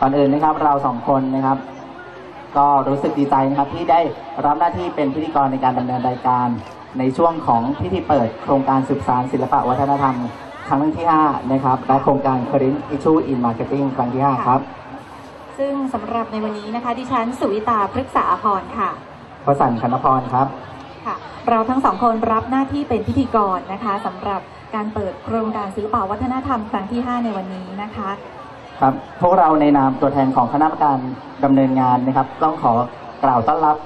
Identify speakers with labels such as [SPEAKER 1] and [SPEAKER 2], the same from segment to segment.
[SPEAKER 1] ก่อนอื่นนะครับเราสองคนนะครับ ก็รู้สึกดีใจนะครับที่ได้รับหน้าที่เป็นพิธีกรในการดำเนินรายการ ในช่วงของพิธีเปิดโครงการสืบสานศิลปะวัฒนธรรม ครั้งที่ 5 นะครับ และโครงการ Current Issue in Marketing ครั้งที่ 5 ครับ
[SPEAKER 2] ซึ่งสำหรับในวันนี้นะคะดิฉันสุวิตาพฤกษาพรค่ะ
[SPEAKER 1] พระสันคณพรครับ
[SPEAKER 2] ค่ะ เราทั้งสองคนรับหน้าที่เป็นพิธีกรนะคะสำหรับการเปิดโครงการศิลปวัฒนธรรมครั้งที่ 5 ในวันนี้นะคะ
[SPEAKER 1] ครับพวกเราในนามตัวแทนของคณะกรรมการดำเนินงานนะครับ ต้องขอกล่าวต้อนรับ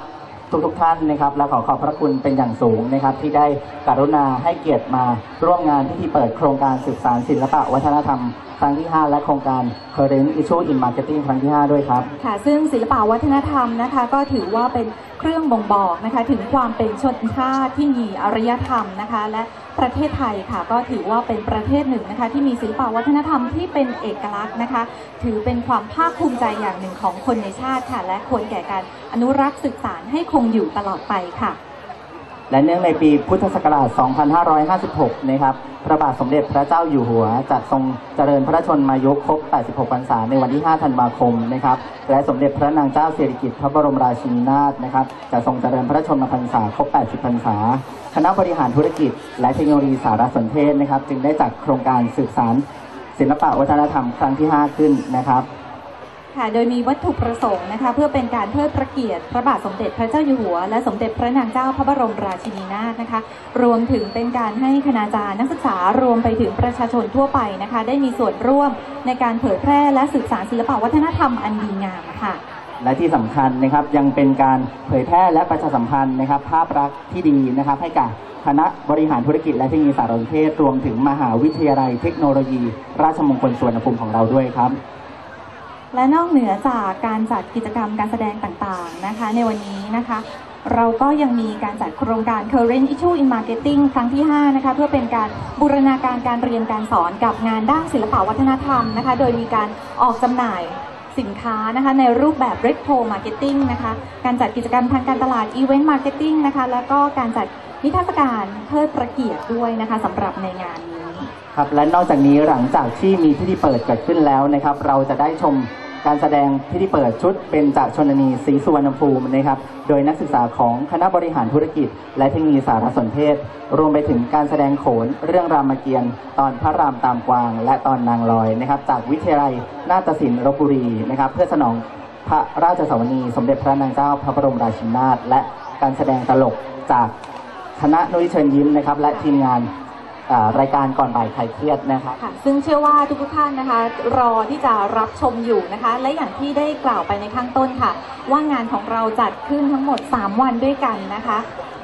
[SPEAKER 1] ทุกๆท่านนะครับ และขอขอบพระคุณเป็นอย่างสูงนะครับ ที่ได้กรุณาให้เกียรติมาร่วมงานพิธีเปิดโครงการสืบสานศิลปะวัฒนธรรม ครั้งที่ 5 และโครงการ Current Issue in Marketing ครั้งที่ 5 ด้วยครับ
[SPEAKER 2] ค่ะ ซึ่งศิลปะวัฒนธรรมนะคะ ก็ถือว่าเป็นเครื่องบ่งบอกนะคะ ถึงความเป็นชนชาติที่มีอารยธรรมนะคะ และ ประเทศไทยค่ะ ก็ถือว่าเป็นประเทศหนึ่งนะคะ ที่มีศิลปวัฒนธรรมที่เป็นเอกลักษณ์นะคะ ถือเป็นความภาคภูมิใจอย่างหนึ่งของคนในชาติค่ะ และควรแก่การอนุรักษ์สืบสานให้คงอยู่ตลอดไปค่ะ
[SPEAKER 1] และเนื่องในปีพุทธศักราช 2556 นะครับ พระบาทสมเด็จพระเจ้าอยู่หัวจะทรงเจริญพระชนมายุครบ 86 พรรษาในวันที่ 5 ธันวาคมนะครับ และสมเด็จพระนางเจ้าสิริกิติ์พระบรมราชินีนาถนะครับจะทรงเจริญพระชนมพรรษาครบ 80 พรรษา คณะบริหารธุรกิจ และเทคโนโลยีสารสนเทศนะครับ จึงได้จัดโครงการสืบสานศิลปะวัฒนธรรมครั้งที่ 5 ขึ้นนะครับ
[SPEAKER 2] ค่ะ โดยมีวัตถุประสงค์นะคะ เพื่อเป็นการเทิดพระเกียรติพระบาทสมเด็จพระเจ้าอยู่หัว และสมเด็จพระนางเจ้าพระบรมราชินีนาถนะคะ รวมถึงเป็นการให้คณาจารย์นักศึกษารวมไปถึงประชาชนทั่วไปนะคะ ได้มีส่วนร่วมในการเผยแพร่และสืบสานศิลปวัฒนธรรมอันดีงามค่ะ
[SPEAKER 1] และที่สำคัญนะครับยังเป็นการเผยแพร่และประชาสัมพันธ์นะครับ ภาพลักษณ์ที่ดีนะครับ ให้กับคณะบริหารธุรกิจและเทคโนโลยีสารสนเทศรวมถึงมหาวิทยาลัยเทคโนโลยี ราชมงคลสวนภูมิของเราด้วยครับ
[SPEAKER 2] และนอกเหนือจากการจัดกิจกรรมการแสดงต่างๆนะคะในวันนี้นะคะ เราก็ยังมีการจัดโครงการ Current Issue in Marketing ครั้งที่ 5 นะคะ เพื่อเป็นการบูรณาการการเรียนการสอนกับงานด้านศิลปวัฒนธรรมนะคะ โดยมีการออกจำหน่ายสินค้านะคะในรูปแบบ Retro Marketing นะคะ การจัดกิจกรรมทางการตลาด Event Marketing นะคะ แล้วก็การจัดนิทรรศการเทิดพระเกียรติด้วยนะคะสำหรับในงานนี้
[SPEAKER 1] ครับ และนอกจากนี้หลังจากที่มีพิธีเปิดเกิดขึ้นแล้วนะครับ เราจะได้ชม การแสดงพิธีเปิดชุดเป็นจากชนนีศรีสุวรรณภูมินะครับ โดยนักศึกษาของคณะบริหารธุรกิจ และเทคโนโลยีสารสนเทศ รวมไปถึงการแสดงโขนเรื่องรามเกียรติ์ตอนพระรามตามกวาง และตอนนางลอยนะครับ จากวิทยาลัยนาฏศิลป์ลบบุรีนะครับ เพื่อสนองพระราชสวนีสมเด็จพระนางเจ้าพระบรมราชินีนาถและการแสดงตลกจากคณะนุ้ยเชิญยิ้มนะครับ และทีมงาน รายการก่อนบ่ายใครเครียดนะครับ
[SPEAKER 2] ค่ะซึ่งเชื่อว่าทุกๆท่านนะคะ รอที่จะรับชมอยู่นะคะ และอย่างที่ได้กล่าวไปในข้างต้นค่ะ ว่างานของเราจัดขึ้นทั้งหมด 3 วันด้วยกันนะคะ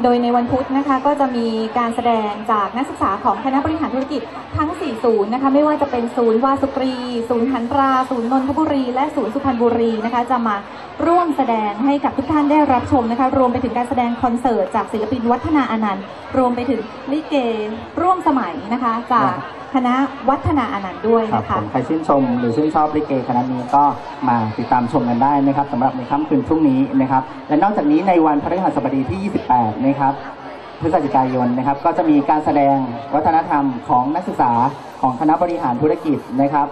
[SPEAKER 2] โดยในวันพุธนะคะก็จะมีการแสดงจากนักศึกษาของคณะบริหารธุรกิจทั้ง 4 ศูนย์นะคะ ไม่ว่าจะเป็นศูนย์วาสุกรี ศูนย์หันตราศูนย์นนทบุรี และศูนย์สุพรรณบุรีนะคะ จะมาร่วมแสดงให้กับทุกท่านได้รับชมนะคะ รวมไปถึงการแสดงคอนเสิร์ตจากศิลปินวัฒนาอนันต์ รวมไปถึงลิเก ร่วมสมัยนะคะจากคณะวัฒนาอนันต์ด้วย
[SPEAKER 1] ครับ
[SPEAKER 2] นะ
[SPEAKER 1] ผ
[SPEAKER 2] คะ
[SPEAKER 1] มใครชื่นชมหรือชื่นชอบลิเกคณะนี้ก็มาติดตามชมกันได้นะครับสำหรับในค่ำคืนพรุ่งนี้นะครับและนอกจากนี้ในวันพฤหัสบดีที่ 28 นะครับพฤศจิกายนนะครับ ก็จะมีการแสดงวัฒนธรรมของนักศึกษาของคณะบริหารธุรกิจนะครับ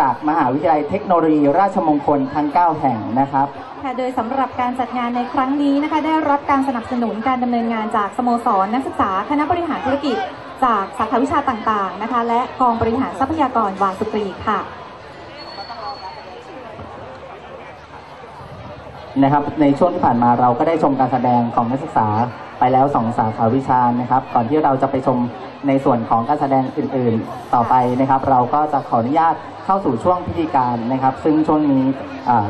[SPEAKER 1] จากมหาวิทยาลัยเทคโนโลยีราชมงคลทั้ง 9 แห่งนะครับ
[SPEAKER 2] ค่ะโดยสำหรับการจัดงานในครั้งนี้นะคะ ได้รับการสนับสนุนการดำเนินงานจากสโมสรนักศึกษาคณะบริหารธุรกิจ จากสาขาวิชาต่างๆนะคะ และกองบริหารทรัพยากรวาสุกรีค่ะ
[SPEAKER 1] นะครับในช่วงที่ผ่านมาเราก็ได้ชมการแสดงของนักศึกษาไปแล้วสองสาขาวิชานะครับ ก่อนที่เราจะไปชมในส่วนของการแสดงอื่นๆต่อไปนะครับ เราก็จะขออนุญาตเข้าสู่ช่วงพิธีการนะครับ ซึ่งช่วงนี้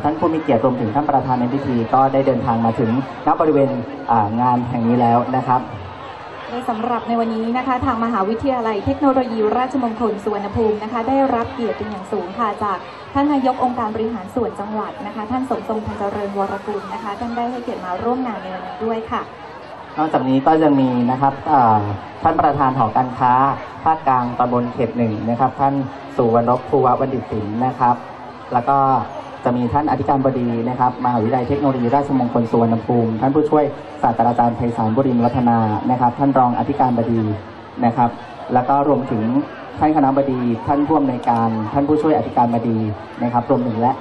[SPEAKER 1] ท่านผู้มีเกียรติรวมถึงท่านประธานในพิธีก็ได้เดินทางมาถึงณบริเวณงานแห่งนี้แล้วนะครับ
[SPEAKER 2] สำหรับในวันนี้นะคะ ทางมหาวิทยาลัยเทคโนโลยีราชมงคลสุวรรณภูมินะคะ ได้รับเกียรติเป็นอย่างสูงค่ะจากท่านนายกองค์การบริหารส่วนจังหวัดนะคะ ท่านสมทรงพันเจริญวรกุลนะคะท่านได้ให้เกียรติมาร่วมงานในวันนี้ด้วยค่ะ
[SPEAKER 1] นอกจากนี้ก็ยังมีนะครับท่านประธานหอการค้าภาคกลางตำบลเขตหนึ่งนะครับ ท่านสุวรรณภูวบัณฑิตศิลป์นะครับ แล้วก็ จะมีท่านอธิการบดีนะครับมหาวิทยาลัยเทคโนโลยีราชมงคลสุวรรณภูมิ ท่านผู้ช่วยศาสตราจารย์ไพศาลบุรินทร์วัฒนานะครับ ท่านรองอธิการบดีนะครับ แล้วก็รวมถึงท่านคณะบดีท่านผู้อำนวยการ ท่านผู้ช่วยอธิการบดีนะครับ รวมถึงและ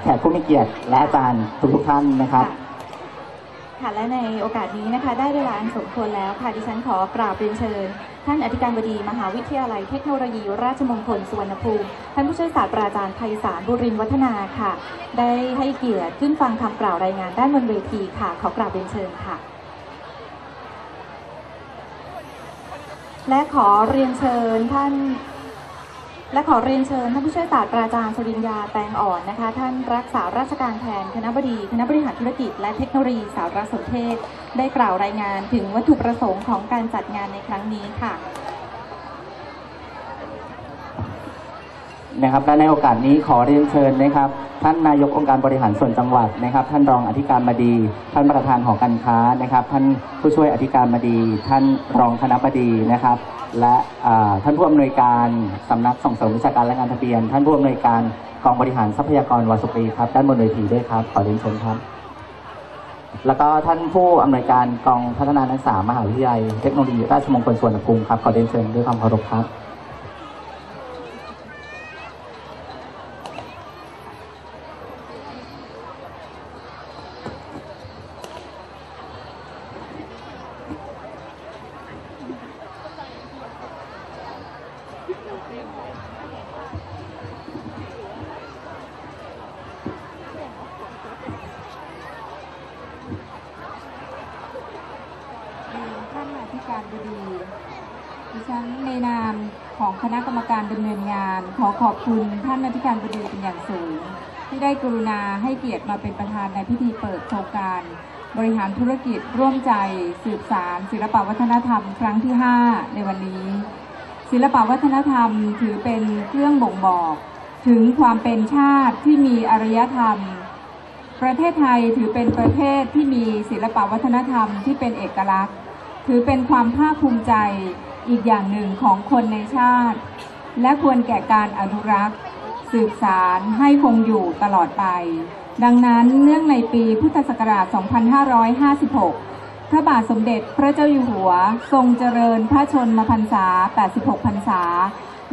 [SPEAKER 1] แขกผู้มีเกียรติและอาจารย์ทุกท่านนะครับ
[SPEAKER 2] ค่ะและในโอกาสนี้นะคะ ได้เวลาอันสมควรแล้วค่ะดิฉันขอกราบเรียนเชิญ ท่านอธิการบดีมหาวิทยาลัยเทคโนโลยี ราชมงคลสุวรรณภูมิ ท่านผู้ช่วยศาสตราจารย์ไพศาลบุรินวัฒนาค่ะ ได้ให้เกียรติขึ้นฟังคำกล่าวรายงานด้านบนเวทีค่ะ ขอกราบเรียนเชิญค่ะ และขอเรียนเชิญท่าน และขอเรียนเชิญท่านผู้ช่วยศาสตราจารย์สริญญาแตงอ่อนนะคะ ท่านรักษาราชการแทนคณะบดีคณะบริหารธุรกิจ และเทคโนโลยีสารสนเทศ ได้กล่าวรายงานถึงวัตถุประสงค์ของการจัดงานในครั้งนี้ค่ะ
[SPEAKER 1] นะครับและในโอกาสนี้ขอเรียนเชิญนะครับ ท่านนายกองค์การบริหารส่วนจังหวัดนะครับ ท่านรองอธิการบดี ท่านประธานหอการค้านะครับ ท่านผู้ช่วยอธิการบดี ท่านรองคณะบดีนะครับ และท่านผู้อำนวยการสำนักส่งเสริมวิชาการและงานทะเบียน ท่านผู้อำนวยการกองบริหารทรัพยากรวาสุครับด้านบนเวทีด้วยครับขอเรียนเชิญครับ แล้วก็ท่านผู้อำนวยการกองพัฒนานักศึกษามหาวิทยาลัยเทคโนโลยีราชมงคลสวนภูมิครับขอเรียนเชิญด้วยความเคารพครับ
[SPEAKER 3] ท่านอธิการบดีดิฉันในนามของคณะกรรมการดำเนินงาน ขอขอบคุณท่านอธิการบดีเป็นอย่างสูง ที่ได้กรุณาให้เกียรติมาเป็นประธานในพิธีเปิดโครงการ บริหารธุรกิจร่วมใจ สืบสารศิลปวัฒนธรรม ครั้งที่ 5 ในวันนี้ ศิลปวัฒนธรรมถือเป็นเครื่องบ่งบอก ถึงความเป็นชาติที่มีอารยธรรม ประเทศไทยถือเป็นประเทศที่มีศิลปวัฒนธรรมที่เป็นเอกลักษณ์ ถือเป็นความภาคภูมิใจอีกอย่างหนึ่งของคนในชาติ และควรแก่การอนุรักษ์ สืบสารให้คงอยู่ตลอดไป ดังนั้นเนื่องในปีพุทธศักราช 2556 พระบาทสมเด็จพระเจ้าอยู่หัว ทรงเจริญพระชนมพรรษา 86 พรรษา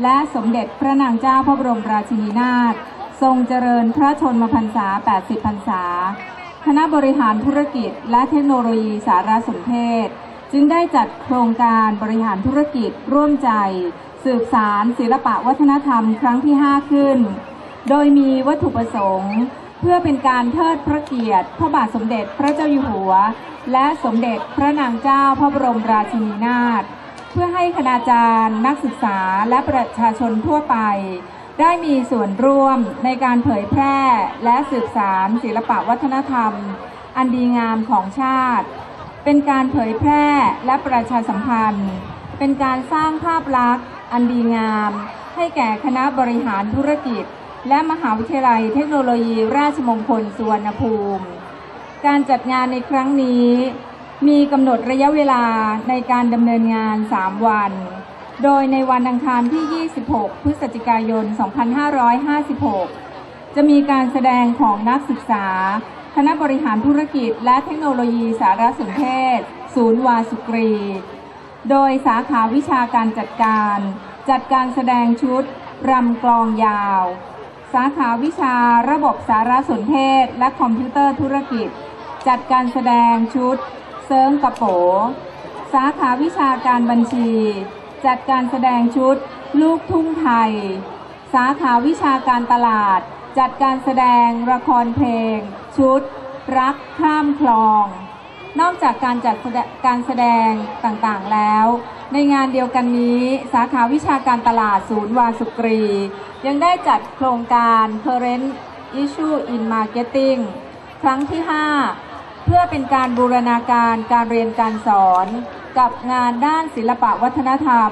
[SPEAKER 3] และสมเด็จพระนางเจ้าพระบรมราชินีนาถทรงเจริญพระชนมพรรษา 80 พรรษา คณะบริหารธุรกิจ และเทคโนโลยีสารสนเทศ จึงได้จัดโครงการบริหารธุรกิจร่วมใจ สืบสารศิลปะวัฒนธรรมครั้งที่ 5 ขึ้น โดยมีวัตถุประสงค์ เพื่อเป็นการเทิดพระเกียรติพระบาทสมเด็จพระเจ้าอยู่หัว และสมเด็จพระนางเจ้าพระบรมราชินีนาถเพื่อให้คณาจารย์ นักศึกษาและประชาชนทั่วไป ได้มีส่วนร่วมในการเผยแพร่และสืบสารศิลปวัฒนธรรม อันดีงามของชาติ เป็นการเผยแพร่และประชาสัมพันธ์ เป็นการสร้างภาพลักษณ์ อันดีงาม ให้แก่คณะบริหารธุรกิจ และมหาวิทยาลัยเทคโนโลยีราชมงคลสุวรรณภูมิ การจัดงานในครั้งนี้ มีกำหนดระยะเวลาในการดำเนินงาน 3 วัน โดยในวันอังคารที่ 26 พฤศจิกายน 2556 จะมีการแสดงของนักศึกษา คณะบริหารธุรกิจ และเทคโนโลยีสารสนเทศ ศูนย์วาสุกรี โดยสาขาวิชาการจัดการ จัดการแสดงชุดรำกลองยาว สาขาวิชาระบบสารสนเทศ และคอมพิวเตอร์ธุรกิจ จัดการแสดงชุดเซิร์งกระโป สาขาวิชาการบัญชี จัดการแสดงชุด ลูกทุ่งไทย สาขาวิชาการตลาด จัดการแสดงละครเพลง ชุด รักข้ามคลอง นอกจากการจัดการแสดงต่างๆแล้ว ในงานเดียวกันนี้สาขาวิชาการตลาดศูนย์วาสุกรี ยังได้จัดโครงการ Current Issue in Marketing ครั้งที่ 5 เพื่อเป็นการบูรณาการการเรียนการสอน กับงานด้านศิลปะวัฒนธรรม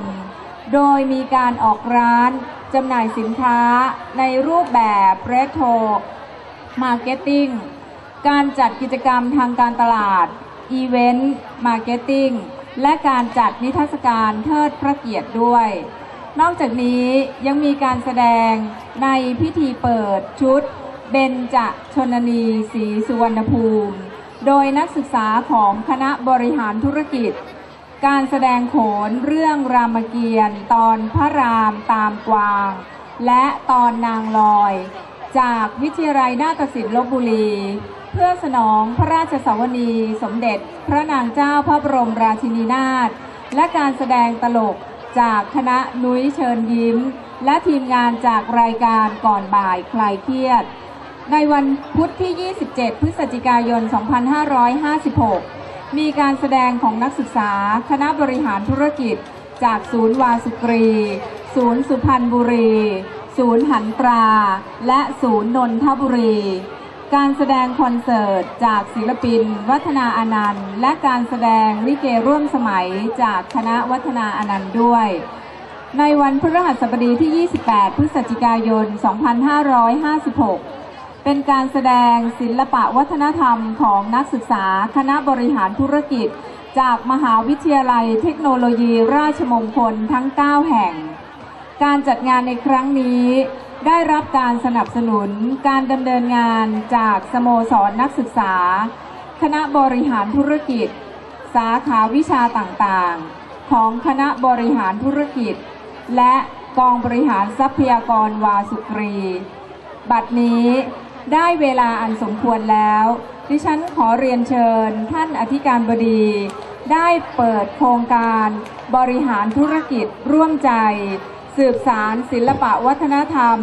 [SPEAKER 3] โดยมีการออกร้านจำหน่ายสินค้าในรูปแบบเรโทรมาร์เก็ตติ้งการจัดกิจกรรมทางการตลาด อีเวนต์มาร์เก็ตติ้งและการจัดนิทรรศการเทิดพระเกียรติด้วย นอกจากนี้ยังมีการแสดงในพิธีเปิดชุดเบญจชนนีศรีสุวรรณภูมิ โดยนักศึกษาของคณะบริหารธุรกิจ การแสดงโขนเรื่องรามเกียรติ์ตอนพระรามตามกวาง และตอนนางลอย จากวิทยาลัยนาฏศิลป์ลบบุรี เพื่อสนองพระราชสวนีสมเด็จ พระนางเจ้าพระบรมราชินีนาถและการแสดงตลกจากคณะนุ้ยเชิญยิ้ม และทีมงานจากรายการก่อนบ่ายคลายเครียด ในวันพุธที่ 27 พฤศจิกายน 2556 มีการแสดงของนักศึกษาคณะบริหารธุรกิจ จากศูนย์วาสุกรี ศูนย์สุพรรณบุรี ศูนย์หันตรา และศูนย์นนทบุรี การแสดงคอนเสิร์ตจากศิลปิน วัฒนาอนันต์ และการแสดงลิเกร่วมสมัยจากคณะวัฒนาอนันต์ด้วย ในวันพฤหัสบดีที่ 28 พฤศจิกายน 2556 เป็นการแสดงศิลปะวัฒนธรรมของนักศึกษาคณะบริหารธุรกิจ จากมหาวิทยาลัยเทคโนโลยีราชมงคลทั้ง 9 แห่ง การจัดงานในครั้งนี้ ได้รับการสนับสนุนการดำเนินงานจากสโมสรนักศึกษา คณะบริหารธุรกิจ สาขาวิชาต่างๆ ของคณะบริหารธุรกิจ และกองบริหารทรัพยากรวาสุกรี บัดนี้ได้เวลาอันสมควรแล้ว ดิฉันขอเรียนเชิญท่านอธิการบดี ได้เปิดโครงการบริหารธุรกิจร่วมใจ สืบสารศิลปะวัฒนธรรม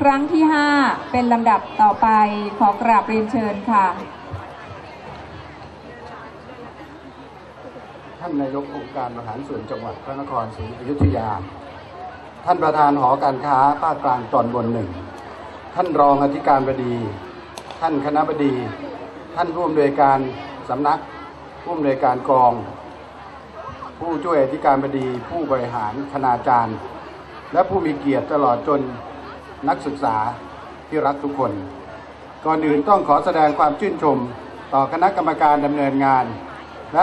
[SPEAKER 3] ครั้งที่ 5 เป็นลำดับต่อไปขอกราบเรียนเชิญค่ะ
[SPEAKER 4] ท่านนายกองค์การบริหารส่วนจังหวัดพระนครศรีอยุธยา ท่านประธานหอการค้าภาคกลางตอนบนหนึ่ง ท่านรองอธิการบดี ท่านคณะบดี ท่านผู้อำนวยการสำนัก ผู้อำนวยการกอง ผู้ช่วยอธิการบดี ผู้บริหารคณาจารย์ และผู้มีเกียรติตลอดจนนักศึกษาที่รักทุกคน ก่อนอื่นต้องขอแสดงความชื่นชม ต่อคณะกรรมการดำเนินงานและ